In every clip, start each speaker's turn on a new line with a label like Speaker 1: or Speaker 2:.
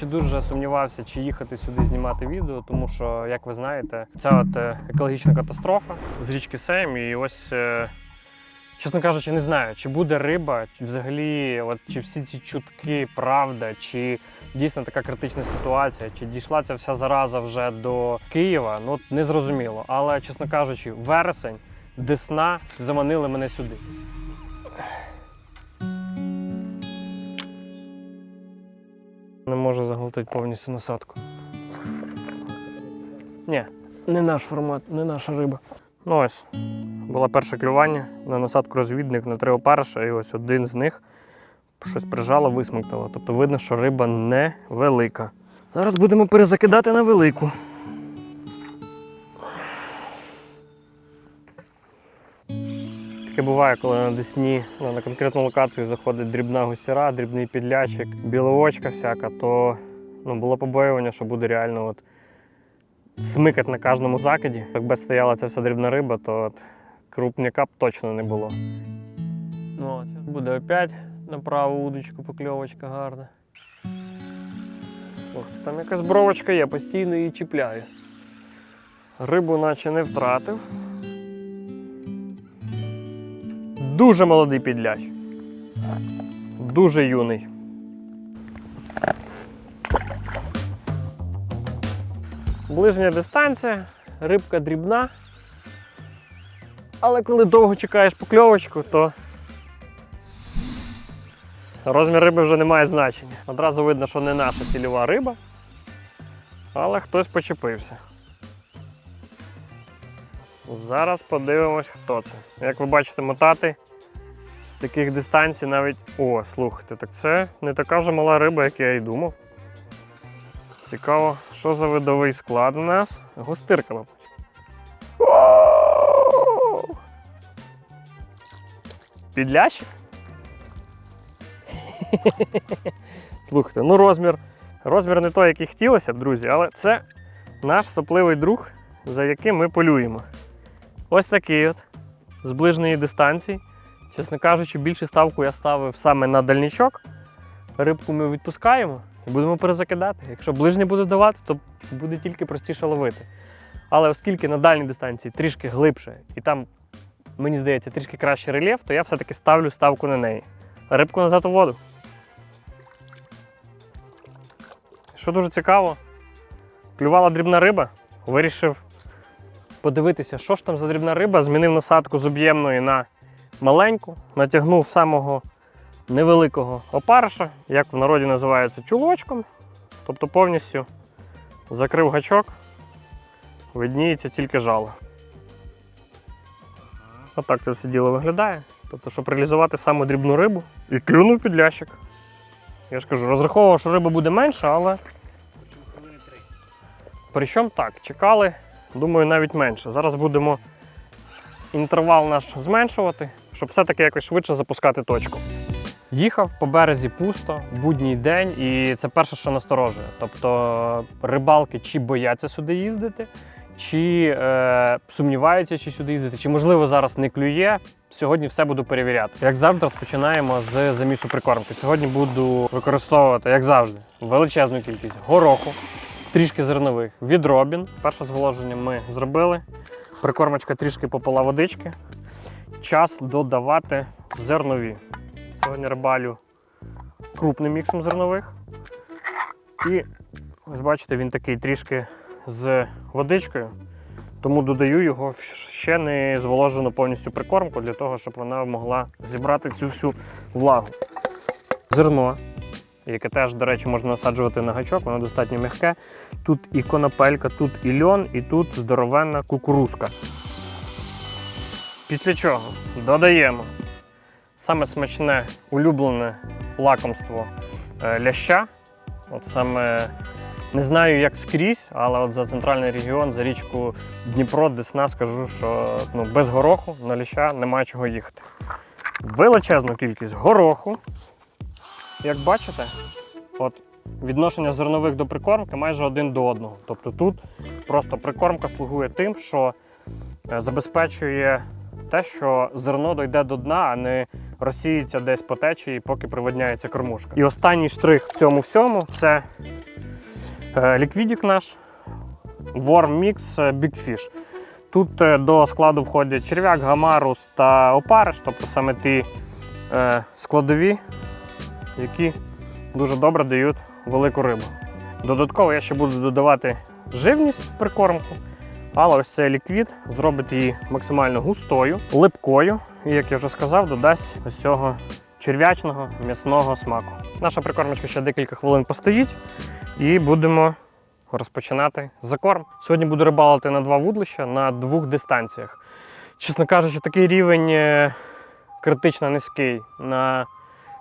Speaker 1: чи дуже сумнівався, чи їхати сюди знімати відео, тому що, як ви знаєте, це от е, екологічна катастрофа з річки Сейм. І ось, е, чесно кажучи, не знаю, чи буде риба, чи взагалі, от, чи всі ці чутки, правда, чи дійсно така критична ситуація, чи дійшла ця вся зараза вже до Києва, ну не зрозуміло. Але, чесно кажучи, вересень, Десна заманили мене сюди. Не можу заглотити повністю насадку. Ні, не наш формат, не наша риба. Ну ось, було перше клювання на насадку розвідник на три опариша, і ось один з них щось прижало, висмикнуло. Тобто видно, що риба невелика. Зараз будемо перезакидати на велику. Таке буває, коли на Десні на конкретну локацію заходить дрібна гусіра, дрібний підлячик, білоочка всяка, то ну, було побоювання, що буде реально от смикати на кожному закиді. Якби стояла ця вся дрібна риба, то от крупняка б точно не було. Ну, буде опять на праву удочку покльовочка гарна. Ох, там якась бровочка є, постійно її чіпляю. Рибу наче не втратив. Дуже молодий підляч. Дуже юний. Ближня дистанція, рибка дрібна. Але коли довго чекаєш покльовочку, то розмір риби вже не має значення. Одразу видно, що не наша цільова риба, але хтось почепився. Зараз подивимось, хто це. Як ви бачите, мотати таких дистанцій навіть. О, слухайте, так це не така вже мала риба, як я і думав. Цікаво, що за видовий склад у нас? Густирка, мабуть. Підлящик? Слухайте, ну розмір. Розмір не той, який хотілося б, друзі, але це наш сопливий друг, за яким ми полюємо. Ось такий от, з ближньої дистанції. Чесно кажучи, більше ставку я ставив саме на дальнічок. Рибку ми відпускаємо і будемо перезакидати. Якщо ближнє буде давати, то буде тільки простіше ловити. Але оскільки на дальній дистанції трішки глибше і там, мені здається, трішки кращий рельєф, то я все-таки ставлю ставку на неї. Рибку назад у воду. Що дуже цікаво, клювала дрібна риба, вирішив подивитися, що ж там за дрібна риба, змінив насадку з об'ємної на маленьку, натягнув самого невеликого опариша, як в народі називається чулочком. Тобто повністю закрив гачок, видніється тільки жало. Отак це все діло виглядає. Тобто, щоб реалізувати саму дрібну рибу і клюнув підлящик. Я ж кажу, розраховував, що риба буде менша, але. Причому так, чекали, думаю, навіть менше. Зараз будемо інтервал наш зменшувати, щоб все-таки якось швидше запускати точку. Їхав по березі пусто, будній день, і це перше, що насторожує. Тобто рибалки чи бояться сюди їздити, чи е, сумніваються, чи сюди їздити, чи можливо зараз не клює. Сьогодні все буду перевіряти. Як завжди, розпочинаємо з замісу прикормки. Сьогодні буду використовувати, як завжди, величезну кількість гороху, трішки зернових, відробін. Перше зволоження ми зробили. Прикормочка трішки попила водички. Час додавати зернові. Сьогодні рибалю крупним міксом зернових. І ось бачите, він такий трішки з водичкою. Тому додаю його в ще не зволожену повністю прикормку для того, щоб вона могла зібрати цю всю влагу. Зерно, яке теж, до речі, можна насаджувати на гачок, воно достатньо м'яке. Тут і конопелька, тут і льон, і тут здоровенна кукурузка. Після чого додаємо саме смачне улюблене лакомство е, ляща. От саме не знаю, як скрізь, але от за центральний регіон, за річку Дніпро, Десна, скажу, що ну, без гороху на ляща немає чого їхати. Величезну кількість гороху. Як бачите, от відношення зернових до прикормки майже один до одного. Тобто тут просто прикормка слугує тим, що е, забезпечує те, що зерно дойде до дна, а не розсіється десь по течії, поки приводняється кормушка. І останній штрих в цьому всьому це е, ліквідік наш Worm Mix е, Big Fish. Тут е, до складу входять черв'як, гамарус та опариш, тобто саме ті складові, які дуже добре дають велику рибу. Додатково я ще буду додавати живність в прикормку, але ось цей ліквід зробить її максимально густою, липкою, і, як я вже сказав, додасть ось цього черв'ячного м'ясного смаку. Наша прикормочка ще декілька хвилин постоїть, і будемо розпочинати закорм. Сьогодні буду рибалити на два вудлища на двох дистанціях. Чесно кажучи, такий рівень е, критично низький на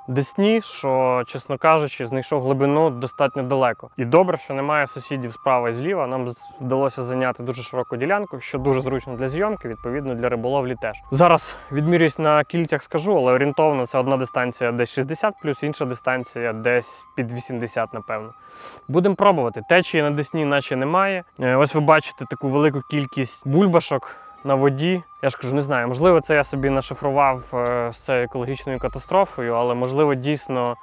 Speaker 1: Десні, що, чесно кажучи, знайшов глибину достатньо далеко. І добре, що немає сусідів справа і зліва. Нам вдалося зайняти дуже широку ділянку, що дуже зручно для зйомки, відповідно для риболовлі теж. Зараз відмірюсь на кільцях, скажу, але орієнтовно це одна дистанція десь 60, плюс інша дистанція десь під 80, напевно. Будемо пробувати. Течії на Десні наче немає. Е, Ось ви бачите таку велику кількість бульбашок на воді. Я ж кажу, не знаю, можливо, це я собі нашифрував е, з цією екологічною катастрофою, але можливо дійсно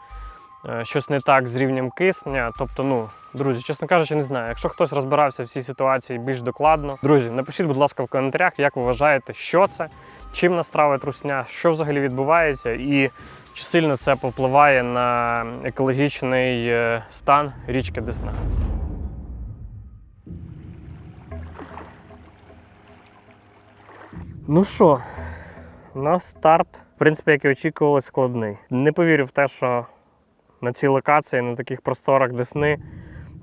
Speaker 1: е, щось не так з рівнем кисня. Тобто, ну, друзі, чесно кажучи, не знаю. Якщо хтось розбирався в цій ситуації більш докладно, друзі, напишіть, будь ласка, в коментарях, як ви вважаєте, що це, чим настрава трусня, що взагалі відбувається, і чи сильно це повпливає на екологічний е, стан річки Десна. Ну що, у нас старт, в принципі, як і очікували, складний. Не повірю в те, що на цій локації, на таких просторах Десни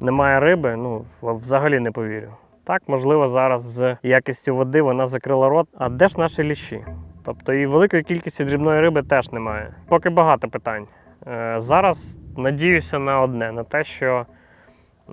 Speaker 1: немає риби. Ну, взагалі не повірю. Так, можливо, зараз з якістю води вона закрила рот. А де ж наші ліщі? Тобто і великої кількості дрібної риби теж немає. Поки багато питань. Е, зараз надіюся на одне: на те, що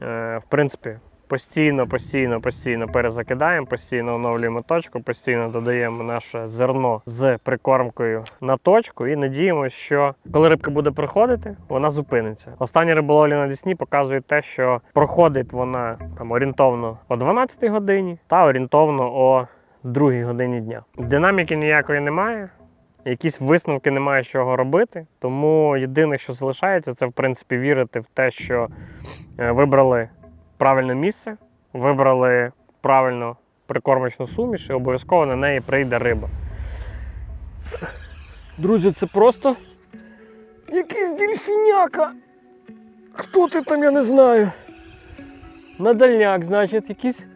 Speaker 1: е, в принципі постійно, постійно, постійно перезакидаємо, постійно оновлюємо точку, постійно додаємо наше зерно з прикормкою на точку і надіємося, що коли рибка буде проходити, вона зупиниться. Останні риболовлі на Дісні показують те, що проходить вона там орієнтовно о 12 годині та орієнтовно о 2 годині дня. Динаміки ніякої немає. Якісь висновки немає чого робити, тому єдине, що залишається, це в принципі вірити в те, що е, вибрали правильне місце, вибрали правильно прикормочну суміш і обов'язково на неї прийде риба. Друзі, це просто якийсь дельфіняка. Хто ти там, я не знаю. На дальняк, значить, якісь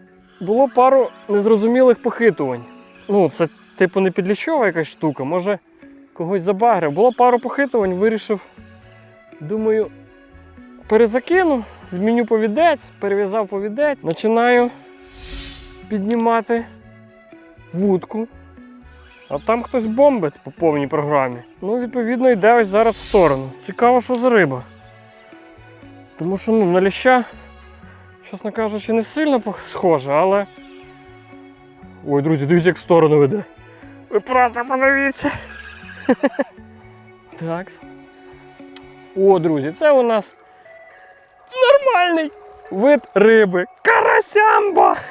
Speaker 1: було пару незрозумілих похитувань. Ну, це типу не підліщова якась штука, може когось забагрив. Було пару похитувань, вирішив, думаю, перезакину, зміню повідець, перев'язав повідець, починаю піднімати вудку. А там хтось бомбить по повній програмі. Ну, відповідно, йде ось зараз в сторону. Цікаво, що за риба. Тому що ну, на ліща, чесно кажучи, не сильно схоже, але. Ой, друзі, дивіться, як в сторону веде. Ви просто подивіться. Так. О, друзі, це у нас нормальний вид риби. Карасямба!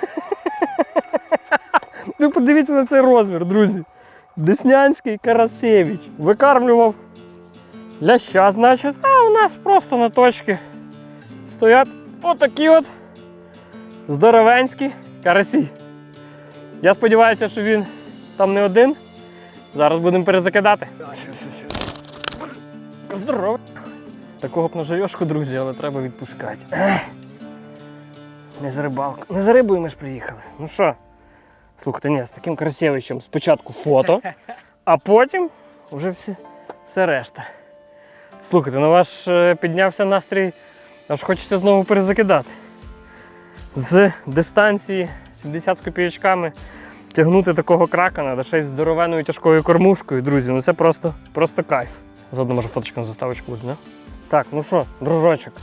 Speaker 1: Ви подивіться на цей розмір, друзі. Деснянський Карасевич. Викармлював ляща, значить. А у нас просто на точці стоять отакі от здоровенські карасі. Я сподіваюся, що він там не один. Зараз будемо перезакидати. Здорово. Такого б на жарьошку, друзі, але треба відпускати. Не за рибалку. Не за рибою ми ж приїхали. Ну що? Слухайте, ні, з таким красивичем спочатку фото, а потім вже все, все решта. Слухайте, ну ваш е, піднявся настрій, аж хочеться знову перезакидати. З дистанції 70 з копійочками тягнути такого кракена, да ще й з здоровенною тяжкою кормушкою, друзі, ну це просто, просто кайф. Заодно може фоточка на заставочку буде, не? Так, ну що, дружочок,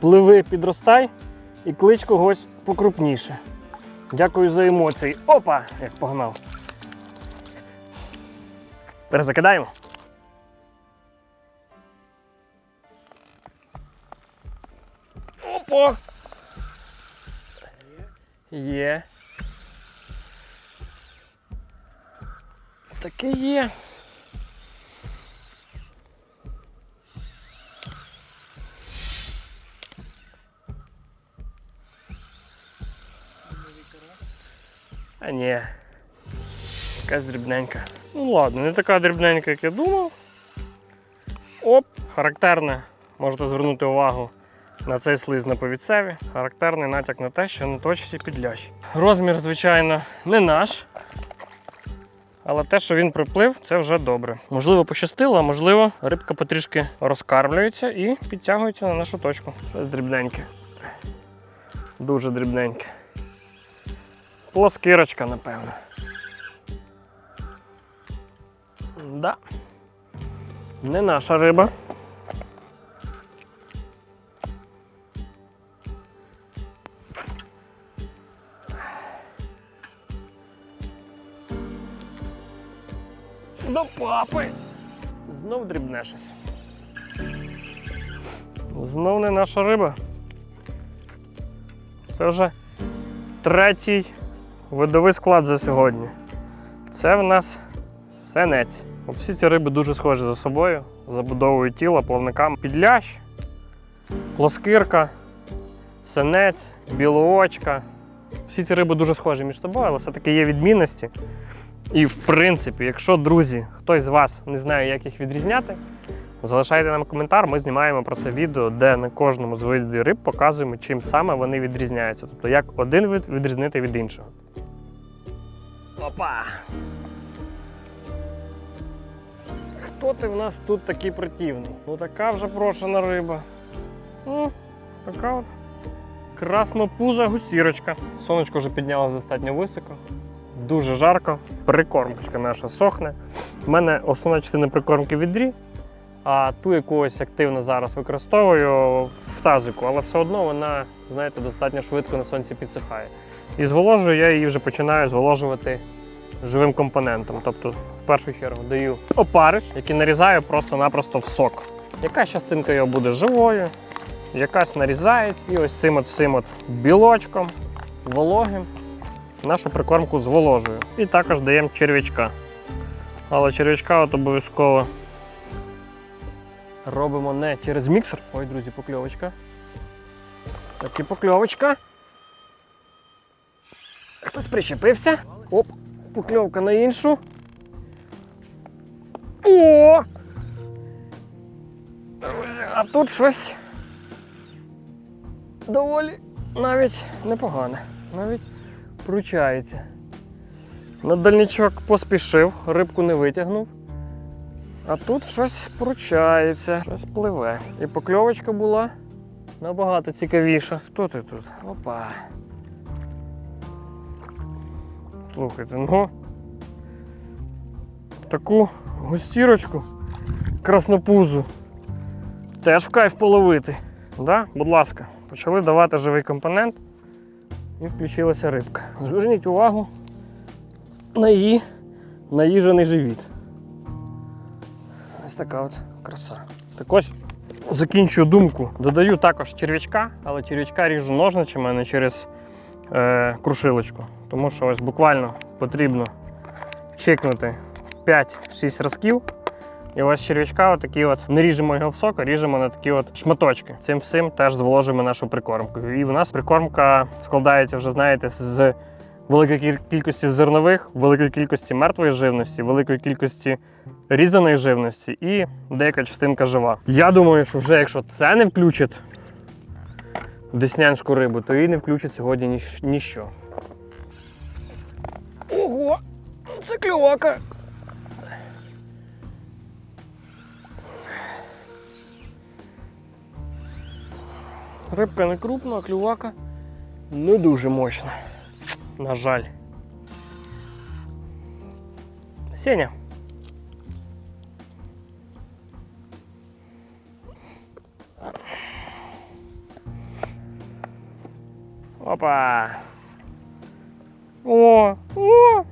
Speaker 1: пливи, підростай і клич когось покрупніше. Дякую за емоції. Опа! Як погнав. Перезакидаємо. Опа! Є. Таке є. А ні. Якась дрібненька. Ну ладно, не така дрібненька, як я думав. Оп, характерне. Можете звернути увагу на цей слиз на повідцеві. Характерний натяк на те, що на точці підлящ. Розмір, звичайно, не наш. Але те, що він приплив, це вже добре. Можливо, пощастило, а можливо, рибка потрішки розкармлюється і підтягується на нашу точку. Щось дрібненьке. Дуже дрібненьке. Плоскирочка, напевно. Да. Не наша риба. До папи. Знов дрібне щось. Знов не наша риба. Це вже третій видовий склад за сьогодні. Це в нас сенець. Всі ці риби дуже схожі за собою, забудовою тіла, плавниками. Підлящ, плоскирка, сенець, білоочка. Всі ці риби дуже схожі між собою, але все-таки є відмінності. І в принципі, якщо, друзі, хтось з вас не знає, як їх відрізняти, залишайте нам коментар, ми знімаємо про це відео, де на кожному з видів риб показуємо, чим саме вони відрізняються. Тобто, як один вид відрізнити від іншого. Опа! Хто ти в нас тут такий противний? Ну така вже прошена риба. Ну, така от краснопуза гусірочка. Сонечко вже піднялося достатньо високо. Дуже жарко. Прикормочка наша сохне. У мене основна частина прикормки відрі, а ту якусь активно зараз використовую в тазику, але все одно вона, знаєте, достатньо швидко на сонці підсихає. І зволожую я її вже починаю зволожувати живим компонентом. Тобто, в першу чергу даю опариш, який нарізаю просто-напросто в сок. Якась частинка його буде живою, якась нарізається, і ось цим от цим от білочком, вологим нашу прикормку зволожую. І також даємо черв'ячка. Але черв'ячка обов'язково робимо не через міксер. Ой, друзі, покльовочка. Так і покльовочка. Хтось причепився. Оп, покльовка на іншу. О! А тут щось доволі навіть непогане. Навіть пручається. На дальничок поспішив, рибку не витягнув. А тут щось пручається, щось пливе. І покльовочка була набагато цікавіша. Хто ти тут? Опа. Слухайте, ну таку густірочку краснопузу теж в кайф половити. Да? Будь ласка, почали давати живий компонент і включилася рибка. Зверніть увагу на її наїжений живіт. Така от краса. Так ось закінчую думку. Додаю також черв'ячка, але черв'ячка ріжу ножничами, а не через е, крушилочку. Тому що ось буквально потрібно чекнути 5-6 разків. І ось черв'ячка, отакі от не ріжемо його в сок, а ріжемо на такі от шматочки. Цим всім теж зволожуємо нашу прикормку. І в нас прикормка складається вже, знаєте, з великої кількості зернових, великої кількості мертвої живності, великої кількості різаної живності і деяка частинка жива. Я думаю, що вже якщо це не включить деснянську рибу, то її не включить сьогодні ніщ- ніщо. Ого! Це кльовака! Рибка не крупна, а клювака не дуже мощна. На жаль. Сеня. Опа. О, о.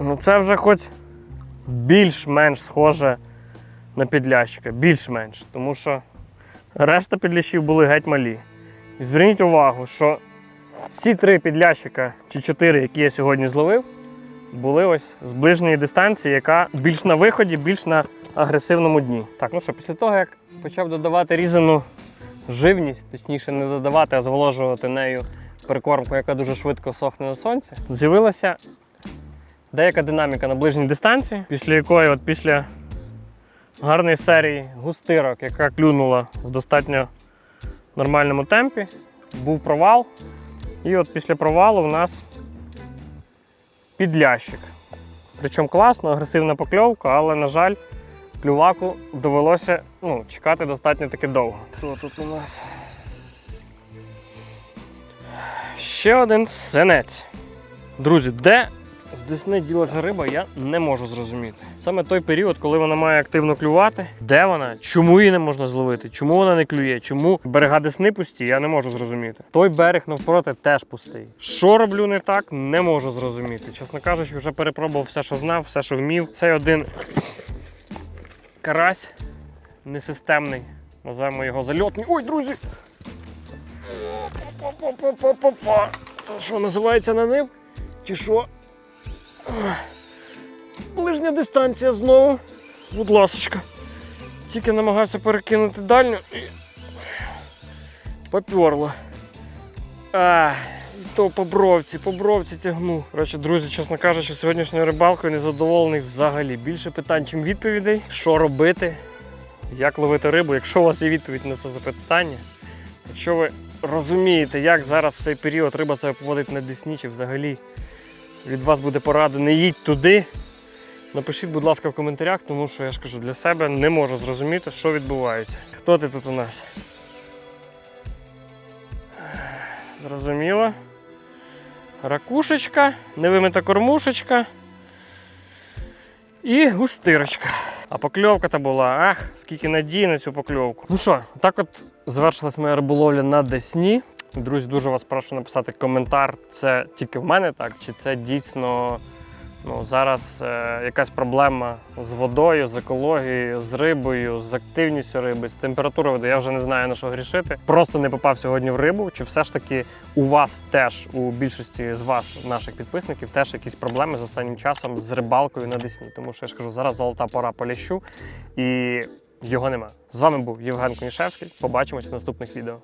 Speaker 1: Ну це вже хоч більш-менш схоже на підлящика. Більш-менш. Тому що решта підлящів були геть малі. І зверніть увагу, що всі три підлящика чи чотири, які я сьогодні зловив, були ось з ближньої дистанції, яка більш на виході, більш на агресивному дні. Так, ну що, після того, як почав додавати різану живність, точніше не додавати, а зволожувати нею прикормку, яка дуже швидко сохне на сонці, з'явилася деяка динаміка на ближній дистанції, після якої, от після гарної серії густирок, яка клюнула в достатньо нормальному темпі, був провал. І от після провалу в нас підлящик. Причому класно, агресивна покльовка, але, на жаль, клюваку довелося ну, чекати достатньо таки довго. Хто тут у нас? Ще один синець. Друзі, де з Десни ділася риба, я не можу зрозуміти. Саме той період, коли вона має активно клювати, де вона, чому її не можна зловити, чому вона не клює, чому берега Десни пусті, я не можу зрозуміти. Той берег навпроти теж пустий. Що роблю не так, не можу зрозуміти. Чесно кажучи, вже перепробував все, що знав, все, що вмів. Цей один карась несистемний. Називаємо його зальотний. Ой, друзі! Це що називається на ним? Чи що? Ближня дистанція знову. Будь ласочка. Тільки намагався перекинути дальню і. Поперло. А, то по бровці, по бровці тягну. Коротше, друзі, чесно кажучи, сьогоднішньою рибалкою не задоволений взагалі. Більше питань, чим відповідей. Що робити? Як ловити рибу? Якщо у вас є відповідь на це запитання, якщо ви розумієте, як зараз в цей період риба себе поводить на Десні, чи взагалі від вас буде порада, не їдь туди. Напишіть, будь ласка, в коментарях, тому що я ж кажу, для себе не можу зрозуміти, що відбувається. Хто ти тут у нас? Зрозуміло. Ракушечка, невимита кормушечка і густирочка. А покльовка та була. Ах, скільки надій на цю покльовку. Ну що, так от завершилась моя риболовля на Десні. Друзі, дуже вас прошу написати коментар. Це тільки в мене так, чи це дійсно ну, зараз е, якась проблема з водою, з екологією, з рибою, з активністю риби, з температурою води. Я вже не знаю на що грішити. Просто не попав сьогодні в рибу. Чи все ж таки у вас теж, у більшості з вас, наших підписників, теж якісь проблеми з останнім часом з рибалкою на Десні? Тому що я ж кажу, зараз золота пора по лящу і його нема. З вами був Євген Конішевський. Побачимось в наступних відео.